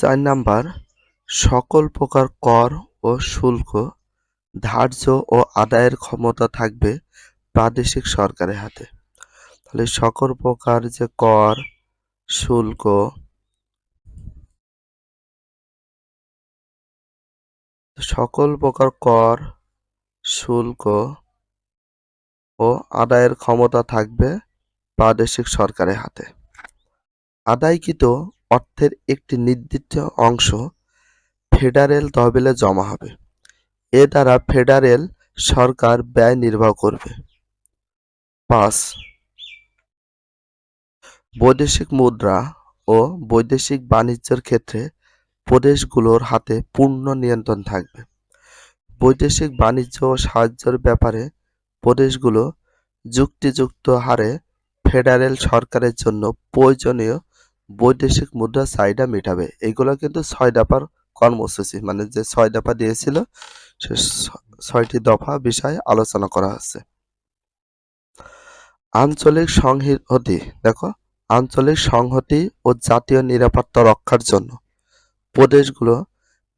চার নাম্বার, সকল প্রকার কর ও শুল্ক, ধার্য ও আদায়ের ক্ষমতা থাকবে প্রাদেশিক সরকারের হাতে। তাহলে সকল প্রকার যে কর, শুল্ক, সকল প্রকার কর, শুল্ক ও আদায়ের ক্ষমতা থাকবে প্রাদেশিক সরকারের হাতে। আদায়কৃত অর্থের একটি নির্দিষ্ট অংশ ফেডারেল তহবিলে জমা হবে। এ দ্বারা ফেডারেল সরকার ব্যয় নির্বাহ করবে। পাঁচ, বৈদেশিক মুদ্রা ও বৈদেশিক বাণিজ্যের ক্ষেত্রে প্রদেশগুলোর হাতে পূর্ণ নিয়ন্ত্রণ থাকবে। বৈদেশিক বাণিজ্য ও সাহায্যের ব্যাপারে প্রদেশগুলো যুক্তিযুক্ত হারে ফেডারেল সরকারের জন্য প্রয়োজনীয় বৈদেশিক মুদ্রা চাহিদা মেটাবে। এগুলো কিন্তু ছয় দফার কর্মসূচি। মানে যে ছয় দফা দিয়েছিল, সে ছয়টি দফা বিষয়ে আলোচনা করা হচ্ছে। আঞ্চলিক সংহতি, দেখো, আঞ্চলিক সংহতি ও জাতীয় নিরাপত্তা রক্ষার জন্য প্রদেশগুলো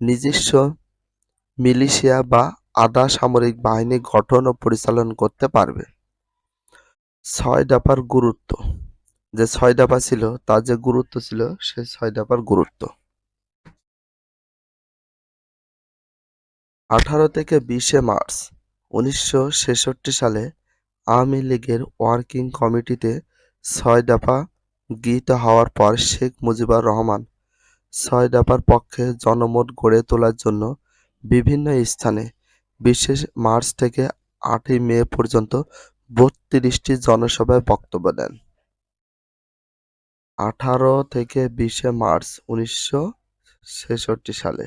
নিজস্ব মিলিশিয়া বা আধা সামরিক বাহিনী গঠন ও পরিচালন করতে পারবে। ছয় দফার গুরুত্ব যে ছয় দফা ছিল, তার যে গুরুত্ব ছিল, সে ছয় দফার গুরুত্ব। আঠারো থেকে বিশে মার্চ উনিশশো ছেষট্টি সালে আওয়ামী লীগের ওয়ার্কিং কমিটিতে ছয় দফা গৃহীত হওয়ার পর শেখ মুজিবুর রহমান ছয় দফার পক্ষে জনমত গড়ে তোলার জন্য বিভিন্ন স্থানে, বিশেষ মার্চ থেকে আটই মে পর্যন্ত বত্রিশটি জনসভায় বক্তব্য দেন। আঠারো থেকে বিশে মার্চ উনিশশো ছেষট্টি সালে।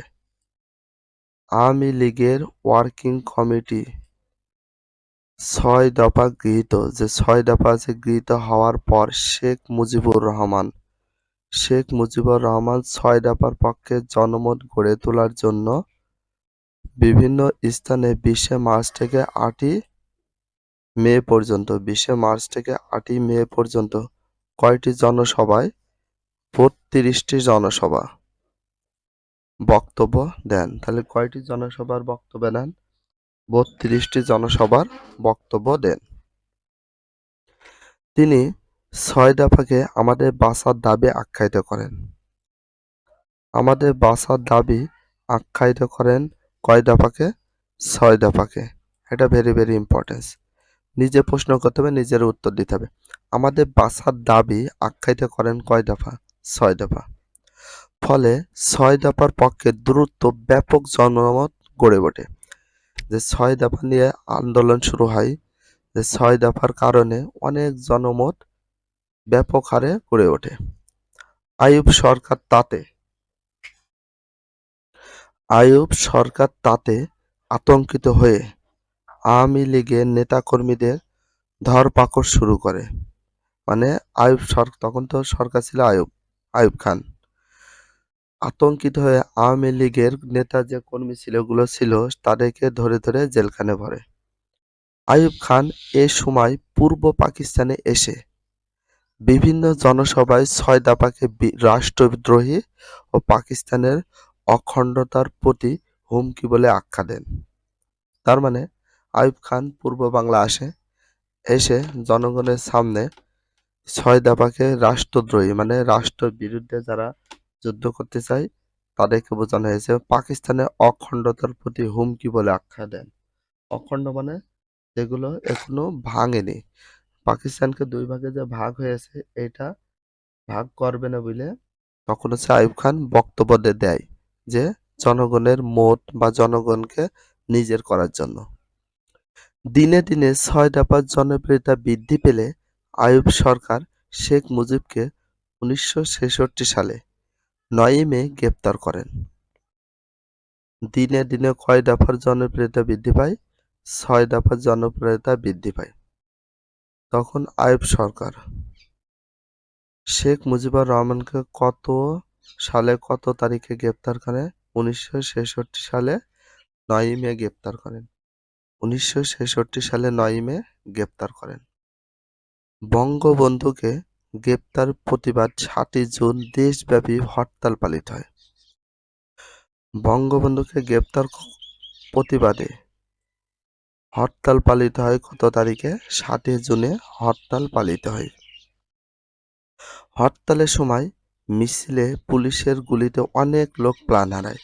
আওয়ামী লীগের ওয়ার্কিং কমিটি ছয় দফা গৃহীত। যে ছয় দফা আছে গৃহীত হওয়ার পর শেখ মুজিবুর রহমান, শেখ মুজিবুর রহমান ছয় দফার পক্ষে জনমত গড়ে তোলার জন্য বিভিন্ন স্থানে বিশে মার্চ থেকে আটই মে পর্যন্ত, বিশে মার্চ থেকে আটই মে পর্যন্ত কয়টি জনসভায় বত্রিশটি জনসভা? বক্তব্য দেন। তাহলে কয়টি জনসভার বক্তব্য দেন বত্রিশটি জনসভার বক্তব্য দেন। তিনি ছয় দফাকে আমাদের বাসার দাবি আখ্যায়িত করেন। আমাদের বাসার দাবি আখ্যায়িত করেন কয় দফাকে? ছয় দফাকে। এটা ভেরি ভেরি ইম্পর্টেন্স নিজে প্রশ্ন করতে হবে, নিজের উত্তর দিতে হবে। আমাদের বাঁচার দাবি আখ্যায়িত করেন কয় দফা? ছয় দফা। ফলে ছয় দফার পক্ষে দ্রুত ব্যাপক জনমত গড়ে ওঠে। যে ছয় দফা নিয়ে আন্দোলন শুরু হয়, যে ছয় দফার কারণে অনেক জনমত ব্যাপক হারে গড়ে ওঠে। আয়ুব সরকার তাতে আয়ুব সরকার তাতে আতঙ্কিত হয়ে আওয়ামী লীগের নেতাকর্মীদের ধরপাকড় শুরু করে। মানে আয়ুব তখন তো সরকার ছিল আয়ুব আয়ুব খান। আতঙ্কিত হয়ে আওয়ামী লীগের নেতা যে কর্মী ছিল ওগুলো ছিল, তাদেরকে ধরে ধরে জেলখানে ভরে। আয়ুব খান এ সময় পূর্ব পাকিস্তানে এসে বিভিন্ন জনসভায় ছয় দাপাকে রাষ্ট্রদ্রোহী ও পাকিস্তানের অখণ্ডতার প্রতি হুমকি বলে আখ্যা দেন। তার মানে আইয়ুব খান পূর্ব বাংলা আসে, এসে জনগণের সামনে ছয় দফাকে রাষ্ট্রদ্রোহী মানে রাষ্ট্রের বিরুদ্ধে যারা যুদ্ধ করতে চায়, তাদেরকে বোঝানো হয়েছে। পাকিস্তানের অখণ্ডতার প্রতি হুমকি বলে আখ্যা দেন। অখণ্ড মানে যেগুলো এখনও ভাঙেনি। পাকিস্তানকে দুই ভাগে যে ভাগ হয়েছে, এটা ভাগ করবে না বলে তখন হচ্ছে আইয়ুব খান বক্তব্য দেয় যে, জনগণের মত বা জনগণকে নিজের করার জন্য। দিনে দিনে ছয় দফার জনপ্রিয়তা বৃদ্ধি পেলে আইয়ুব সরকার শেখ মুজিবকে উনিশশো ছেষট্টি সালে নয়ই মে গ্রেপ্তার করেন। দিনে দিনে কয় দফার জনপ্রিয়তা বৃদ্ধি পায়? ছয় দফার জনপ্রিয়তা বৃদ্ধি পায়। তখন আইয়ুব সরকার শেখ মুজিবুর রহমানকে কত সালে কত তারিখে গ্রেপ্তার করে? উনিশশো ছেষট্টি সালে নয়ই মে গ্রেপ্তার করেন। উনিশশো ছেষট্টি সালে নয়ই মে গ্রেপ্তার করেন। বঙ্গবন্ধুকে গ্রেপ্তার প্রতিবাদ সাতই জুন দেশব্যাপী হরতাল পালিত হয়। বঙ্গবন্ধুকে গ্রেপ্তার প্রতিবাদে হরতাল পালিত হয় কত তারিখে? সাতই জুনে হরতাল পালিত হয়। হরতালের সময় মিছিলে পুলিশের গুলিতে অনেক লোক প্রাণ হারায়।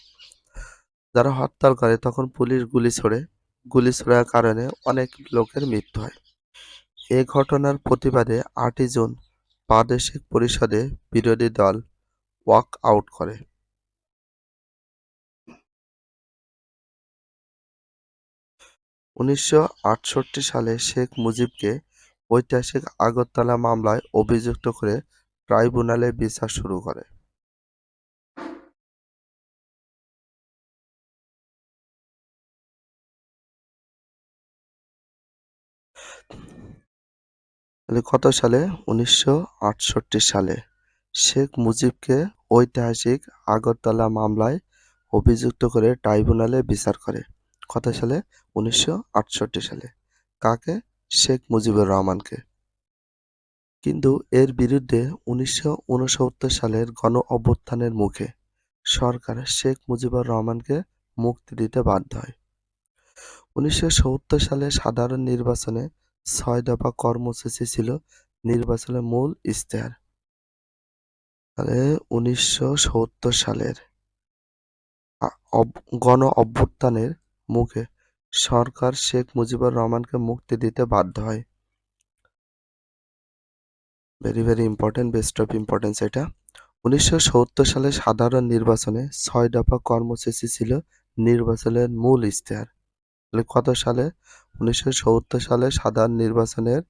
যারা হরতাল করে তখন পুলিশ গুলি ছোড়ে। গুলি ছোড়ার কারণে অনেক লোকের মৃত্যু হয়। এ ঘটনার প্রতিবাদে আটই জুন প্রাদেশিক পরিষদে বিরোধী দল ওয়াক আউট করে। উনিশশো আটষট্টি সালে শেখ মুজিবকে ঐতিহাসিক আগরতলা মামলায় অভিযুক্ত করে ট্রাইব্যুনালে বিচার শুরু করে। তাহলে কত সালে? উনিশশো আটষট্টি সালে। শেখ মুজিবকে ঐতিহাসিক আগরতলা মামলায় অভিযুক্ত করে ট্রাইব্যুনালে বিচার করে। কত সালে? উনিশশো আটষট্টি সালে। কাকে? শেখ মুজিবুর রহমানকে। কিন্তু এর বিরুদ্ধে উনিশশো উনসত্তর সালের গণ অভ্যুত্থানের মুখে সরকার শেখ মুজিবুর রহমানকে মুক্তি দিতে বাধ্য হয়। উনিশশো সত্তর সালে সাধারণ নির্বাচনে ছয় দফা কর্মসূচি ছিল নির্বাচনের মূল ইশতেহার। তাহলে উনিশশো সত্তর সালের গণ অভ্যুত্থানের মুখে সরকার শেখ মুজিবুর রহমানকে মুক্তি দিতে বাধ্য হয়। Very very important best of importance এটা। উনিশশো সত্তর সালে সাধারণ নির্বাচনে ছয় দফা কর্মসূচি ছিল নির্বাচনের মূল ইশতেহার। তাহলে কত সালে? উনিশশো সালে সাধারণ নির্বাচনের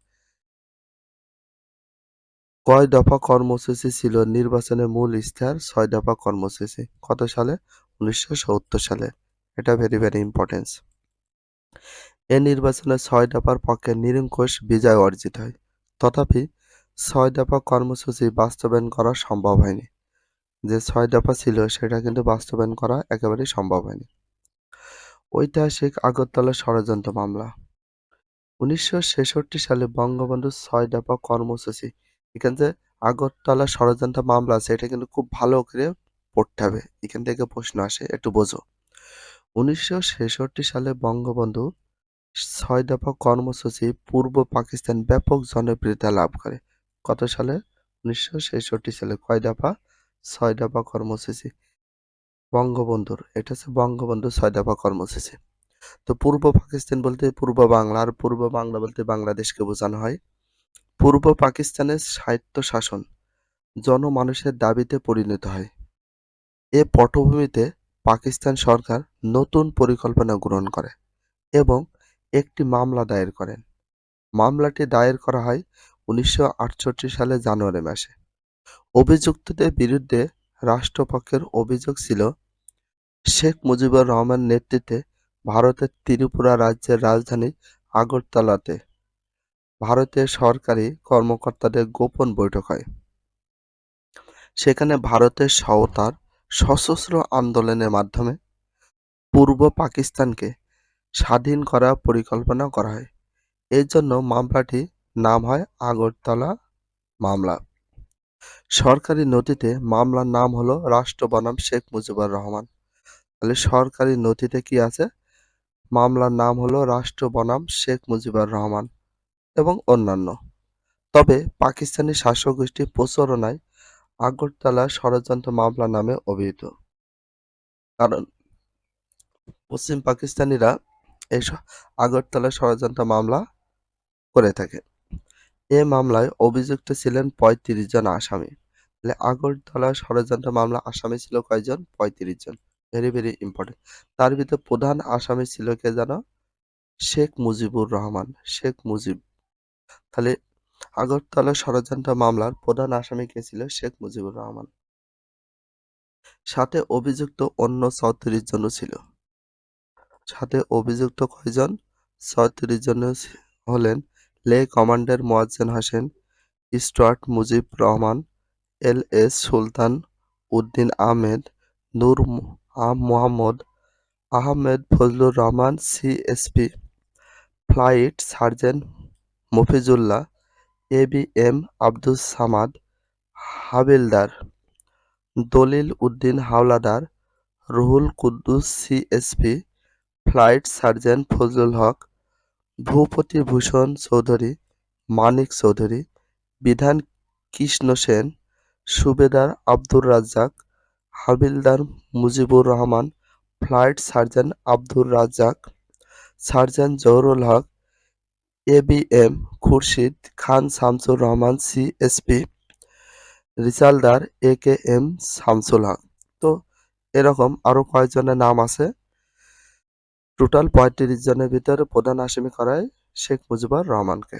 কয় দফা কর্মসূচি ছিল? নির্বাচনের মূল ইশতেহার ছয় দফা কর্মসূচি। কত সালে? উনিশশো সত্তর সালে। এটা ভেরি ভেরি ইম্পর্টেন্স এ নির্বাচনে ছয় দফার পক্ষে নিরঙ্কুশ বিজয় অর্জিত হয়। তথাপি ছয় দফা কর্মসূচি বাস্তবায়ন করা সম্ভব হয়নি। যে ছয় দফা ছিল, সেটা কিন্তু বাস্তবায়ন করা একেবারেই সম্ভব হয়নি। ঐতিহাসিক আগরতলা ষড়যন্ত্র মামলা। উনিশশো ছেষট্টি সালে বঙ্গবন্ধু ছয় দফা কর্মসূচি। এখান থেকে আগরতলা ষড়যন্ত্র মামলা আছে, এটা কিন্তু খুব ভালো করে পড়তে হবে। এখান থেকে প্রশ্ন আসে, একটু বোঝো। উনিশশো ছেষট্টি সালে বঙ্গবন্ধু ছয় দফা কর্মসূচি পূর্ব পাকিস্তান ব্যাপক জনপ্রিয়তা লাভ করে। কত সালে? উনিশশো ছেষট্টি সালে কয় দফা? ছয় দফা কর্মসূচি। বঙ্গবন্ধুর, এটা হচ্ছে বঙ্গবন্ধু ছয় দফা কর্মসূচি। তো পূর্ব পাকিস্তান বলতে পূর্ব বাংলা আর পূর্ব বাংলা বলতে বাংলাদেশকে বোঝানো হয়। পূর্ব পাকিস্তানের সাহিত্য শাসন জনমানুষের দাবিতে পরিণত হয়। এ পটভূমিতে পাকিস্তান সরকার নতুন পরিকল্পনা গ্রহণ করে এবং একটি মামলা দায়ের করেন। মামলাটি দায়ের করা হয় উনিশশো আটষট্টি সালে জানুয়ারি মাসে। অভিযুক্তদের বিরুদ্ধে রাষ্ট্রপক্ষের অভিযোগ ছিল শেখ মুজিবুর রহমান নেতৃত্বে ভারতের ত্রিপুরা রাজ্যের রাজধানী আগরতলাতে ভারতের সরকারি কর্মকর্তাদের গোপন বৈঠক হয়। সেখানে ভারতের সহতার সশস্ত্র আন্দোলনের মাধ্যমে পূর্ব পাকিস্তানকে স্বাধীন করার পরিকল্পনা করা হয়। এর জন্য মামলাটি নাম হয় আগরতলা মামলা। সরকারি নথিতে মামলার নাম হলো রাষ্ট্র বনাম শেখ মুজিবুর রহমান। তাহলে সরকারি নথিতে কি আছে? মামলার নাম হলো রাষ্ট্র বনাম শেখ মুজিবুর রহমান এবং অন্যান্য। তবে পাকিস্তানি শাসক গোষ্ঠী প্রচারণায় আগরতলা ষড়যন্ত্র মামলা নামে অভিহিত। কারণ পশ্চিম পাকিস্তানিরা এই আগরতলা ষড়যন্ত্র মামলা করে থাকে। এ মামলায় অভিযুক্ত ছিলেন পঁয়ত্রিশ জন আসামি। তাহলে আগরতলা ষড়যন্ত্র মামলা আসামি ছিল কয়জন? পঁয়ত্রিশ জন। ভেরি ভেরি ইম্পর্টেন্ট তার ভিতরে প্রধান আসামি ছিল কে জানো? শেখ মুজিবুর রহমান। শেখ মুজিব। তাহলে আগরতলা ষড়যন্ত্র মামলার প্রধান আসামি কে ছিল? শেখ মুজিবুর রহমান। সাথে অভিযুক্ত অন্য চৌত্রিশ জনও ছিল। সাথে অভিযুক্ত কয়জন? চৌত্রিশ জন হলেন লে commander Moazzem Hossain, steward Mujib Rahman, L S Sultan Uddin Ahmed, Nur um Mohammad Ahmed Fazlur Rahman CSP flight sergeant Mofizullah A B M Abdus Samad, havildar, Dalil Uddin Howlader, Ruhul Quddus CSP flight sergeant Fazlul Haq Bhupati Bhushan Chowdhury, Manik Chowdhury, Bidhan Krishna Sen, subedar Abdur Razzak havildar Mujibur Rahman, flight sergeant Abdur Razzak, sergeant Zahurul Haq, A B M Khurshid, Khan Shamsur Rahman CSP risaldar A K M Shamsul Haq. তো এরকম আরও কয়েকজনের নাম আছে। Total পঁয়ত্রিশ জনের ভিতরে প্রধান আসামি করায় শেখ মুজিবুর রহমানকে।